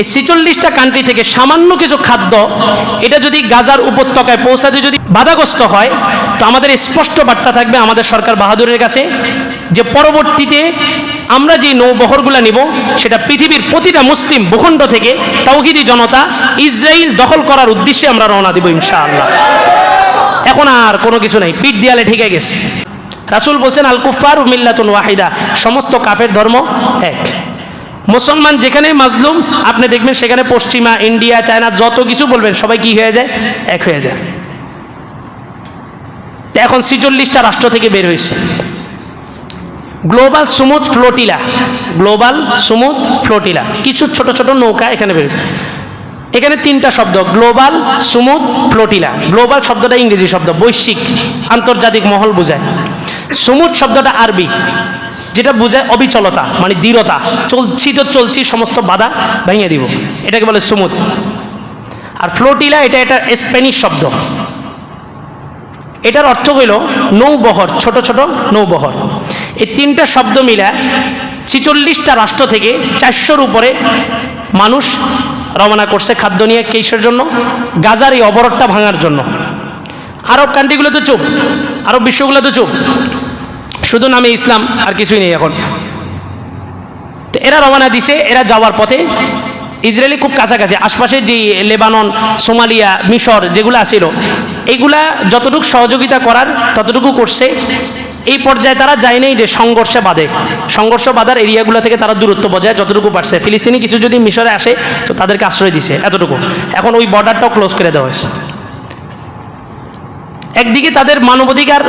এই ছেচল্লিশটা কান্ট্রি থেকে সামান্য কিছু খাদ্য, এটা যদি গাজার উপত্যকায় পৌঁছাতে যদি বাধাগ্রস্ত হয়, তো আমাদের স্পষ্ট বার্তা থাকবে আমাদের সরকার বাহাদুরের কাছে যে পরবর্তীতে আমরা যে নৌবহরগুলো নিব, সেটা পৃথিবীর প্রতিটা মুসলিম ভূখণ্ড থেকে তৌহিদি জনতা ইসরায়েল দখল করার উদ্দেশ্যে আমরা রওনা দিব ইনশাআল্লাহ। এখন আর কোনো কিছু নাই, পিঠ দেয়ালে ঠেকে গেছে। রাসূল বলছেন আল কুফার ওয়াহিদা, সমস্ত কাফের ধর্ম এক। মুসলমান যেখানে মাজলুম, আপনি দেখবেন সেখানে পশ্চিমা, ইন্ডিয়া, চায়না, যত কিছু বলবেন, সবাই কি হয়ে যায়? এক হয়ে যায়। এখন ছিচল্লিশটা রাষ্ট্র থেকে বের হয়েছে। Global Sumud flotilla. Global Sumud flotilla. কিছু ছোট ছোট নৌকা এখানে বেরোছে এখানে তিনটা শব্দ, গ্লোবাল সুমুদ ফ্লোটিলা। গ্লোবাল শব্দটা ইংরেজি শব্দ, বৈশ্বিক, আন্তর্জাতিক মহল বোঝায়। সুমুদ শব্দটা আরবি। যেটা বোঝায় অবিচলতা মানে দৃঢ়তা। চলছি তো চলছি, সমস্ত বাধা ভেঙে দিব। এটাকে বলে সুমুদ। আর ফ্লোটিলা, এটা এটা স্প্যানিশ শব্দ। এটার অর্থ হইল নৌবহর, ছোট ছোট নৌবহর। এই তিনটা শব্দ মিলা ছিচল্লিশটা রাষ্ট্র থেকে চারশোর উপরে মানুষ রওনা করছে খাদ্য নিয়ে কেসের জন্য? গাজার এই অবরোধটা ভাঙার জন্য। আরব কান্ট্রিগুলো তো চুপ। আরব বিশ্বগুলো তো চুপ। শুধু নামে ইসলাম আর কিছুই নেই এখন। তো এরা রওনা দিছে, এরা যাওয়ার পথে ইসরায়েলি খুব কাছাকাছি, আশপাশে যে লেবানন, সোমালিয়া, মিশর যেগুলো আছিল এইগুলা যতটুকু সহযোগিতা করার ততটুকু করছে। এই পর্যায়ে তারা যায় নাই যে সংঘর্ষে বাঁধে। সংঘর্ষ বাঁধার এরিয়াগুলো থেকে তারা দূরত্ব বজায় যতটুকু পারছে। ফিলিস্তিনি কিছু যদি মিশরে আসে, তো তাদেরকে আশ্রয় দিছে এতটুকু। এখন ওই বর্ডারটাও ক্লোজ করে দেওয়া হয়েছে। একদিকে তাদের মানবাধিকার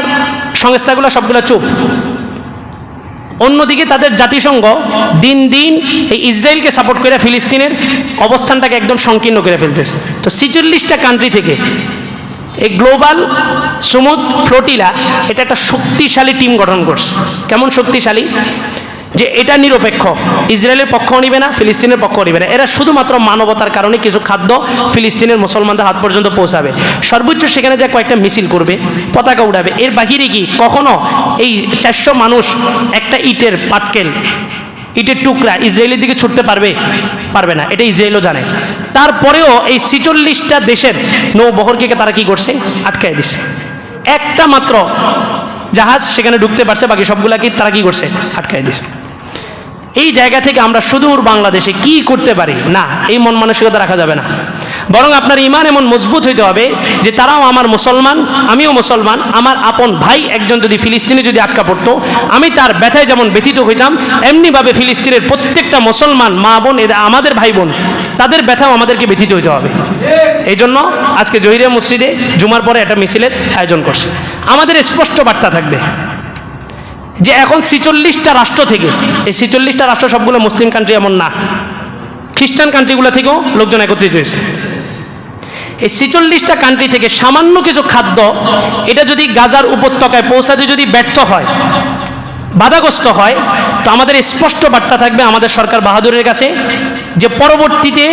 সংস্থাগুলো সবগুলো চুপ। অন্যদিকে তাদের জাতিসংঘ দিন দিন এই ইসরায়েলকে সাপোর্ট করে ফিলিস্তিনের অবস্থানটাকে একদম সংকীর্ণ করে ফেলতেছে। তো ছিচল্লিশটা কান্ট্রি থেকে এই গ্লোবাল সুমুদ ফ্লোটিলা এটা একটা শক্তিশালী টিম গঠন করছে। কেমন শক্তিশালী? যে এটা নিরপেক্ষ। ইসরায়েলের পক্ষও নিবে না, ফিলিস্তিনের পক্ষ নিবে না। এরা শুধুমাত্র মানবতার কারণে কিছু খাদ্য ফিলিস্তিনের মুসলমানদের হাত পর্যন্ত পৌঁছাবে। সর্বোচ্চ সেখানে যে কয়েকটা মিছিল করবে, পতাকা উড়াবে। এর বাহিরে কি কখনো এই চারশো মানুষ একটা ইটের পাটকেল, ইটের টুকরা ইসরায়েলের দিকে ছুটতে পারবে? পারবে না। এটা ইসরায়েলও জানে। তারপরেও এই ছিচল্লিশটা দেশের নৌবহরকে তারা কি করছে? আটকায় দিছে। একটা মাত্র জাহাজ সেখানে ঢুকতে পারছে, বাকি সবগুলাকে তারা কি করছে? আটকায় দিছে। এই জায়গা থেকে আমরা সুদূর বাংলাদেশে কি করতে পারি? না, এই মন মানসিকতা রাখা যাবে না। বরং আপনার ইমান এমন মজবুত হইতে হবে যে তারাও আমার মুসলমান, আমিও মুসলমান, আমার আপন ভাই একজন যদি ফিলিস্তিনে যদি আটকা পড়তো, আমি তার ব্যথায় যেমন ব্যথিত হইতাম, এমনিভাবে ফিলিস্তিনের প্রত্যেকটা মুসলমান মা বোন, এরা আমাদের ভাই বোন, তাদের ব্যথাও আমাদেরকে ব্যথিত হইতে হবে। এই জন্য আজকে জহিরিয়া মসজিদে জুমার পরে একটা মিছিলের আয়োজন করছে। আমাদের স্পষ্ট বার্তা থাকবে। যে এখন ছিচল্লিশটা রাষ্ট্র থেকে, এই ছিচল্লিশটা রাষ্ট্র সবগুলো মুসলিম কান্ট্রি এমন না। খ্রিস্টান কান্ট্রিগুলো থেকেও লোকজন একত্রিত হয়েছে। এই ছিচল্লিশটা কান্ট্রি থেকে সামান্য কিছু খাদ্য, এটা যদি গাজার উপত্যকায় পৌঁছাতে যদি ব্যর্থ হয়, বাধাগ্রস্ত হয় তো আমাদের স্পষ্ট বার্তা থাকবে আমাদের সরকার বাহাদুরের কাছে যে পরবর্তীতে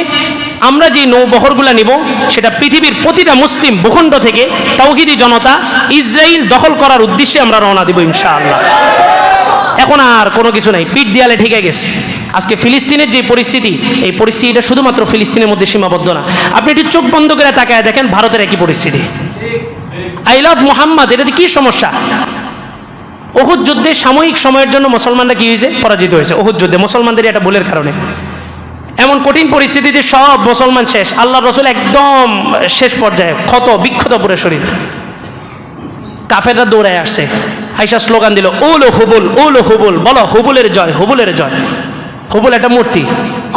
আমরা যে নৌবহরগুলো নিব, সেটা পৃথিবীর প্রতিটা মুসলিম ভূখণ্ড থেকে তৌহিদি জনতা ইসরায়েল দখল করার উদ্দেশ্যে আমরা রওনা দিব ইনশাআল্লাহ। এখন আর কোনো কিছু নাই, পিঠ দেয়ালে ঠেকে গেছে। আজকে ফিলিস্তিনের যে পরিস্থিতি, এই পরিস্থিতিটা শুধুমাত্র ফিলিস্তিনের মধ্যে সীমাবদ্ধ না। আপনি একটু চোখ বন্ধ করে তাকায় দেখেন, ভারতের একই পরিস্থিতি। আই লাভ মোহাম্মদ এটাতে কি সমস্যা? ওহুদ যুদ্ধে সাময়িক সময়ের জন্য মুসলমানরা কি হয়েছে? পরাজিত হয়েছে। ওহুদ যুদ্ধে মুসলমানদের এটা ভুলের কারণে। এমন কঠিন পরিস্থিতিতে সব মুসলমান শেষ। আল্লাহ রসুল একদম শেষ পর্যায়ে, ক্ষত, বিক্ষত পুরে শরীর। কাফেররা দৌড়ায় আসছে। আইসা স্লোগান দিল ওলো হুবুল ওলো হুবুল। বলো, হুবুলের জয় হুবুলের জয়। হুবুল একটা মূর্তি।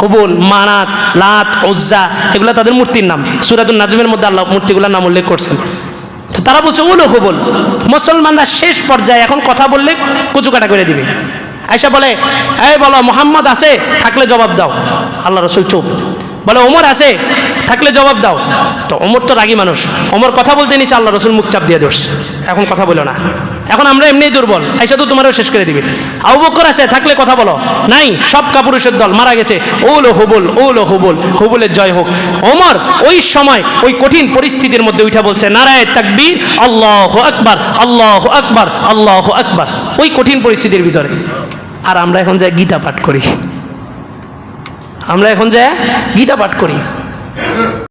হুবুল, মানাত, লাত ওজ্জা এগুলো তাদের মূর্তির নাম। সুরাতুল নাজমের মধ্যে আল্লাহ মূর্তিগুলোর নাম উল্লেখ করছেন। তারা বলছে ও লোক বল মুসলমানরা শেষ পর্যায়ে এখন কথা বললে কুচুকাটা করে দিবে। আয়সা বলে, এই বলো, মোহাম্মদ আছে? থাকলে জবাব দাও। আল্লাহ রসুল চুপ। বলে, ওমর আছে, থাকলে জবাব দাও। তো ওমর তো রাগী মানুষ। ওমর কথা বলতে নিছে আল্লাহ রসুল মুখ চাপ দিয়ে দোষ এখন কথা বলো না। এখন আমরা এমনিই দুর্বল। আইসা তো তোমারও শেষ করে দিবে। আবু বকর আছে, থাকলে কথা বলো। নাই, সব কাপুরুষের দল মারা গেছে। ও ওলো হুবুল ওলো হুবুল, হুবুলের জয় হোক। ওমর ওই সময়, ওই কঠিন পরিস্থিতির মধ্যে উঠা বলছে, নারায় তাকবীর, আল্লাহ আকবার আল্লাহ আকবার আল্লাহ আকবার। ওই কঠিন পরিস্থিতির ভিতরে। আর আমরা এখন যাই গীতা পাঠ করি। আমরা এখন যে গীতা পাঠ করি।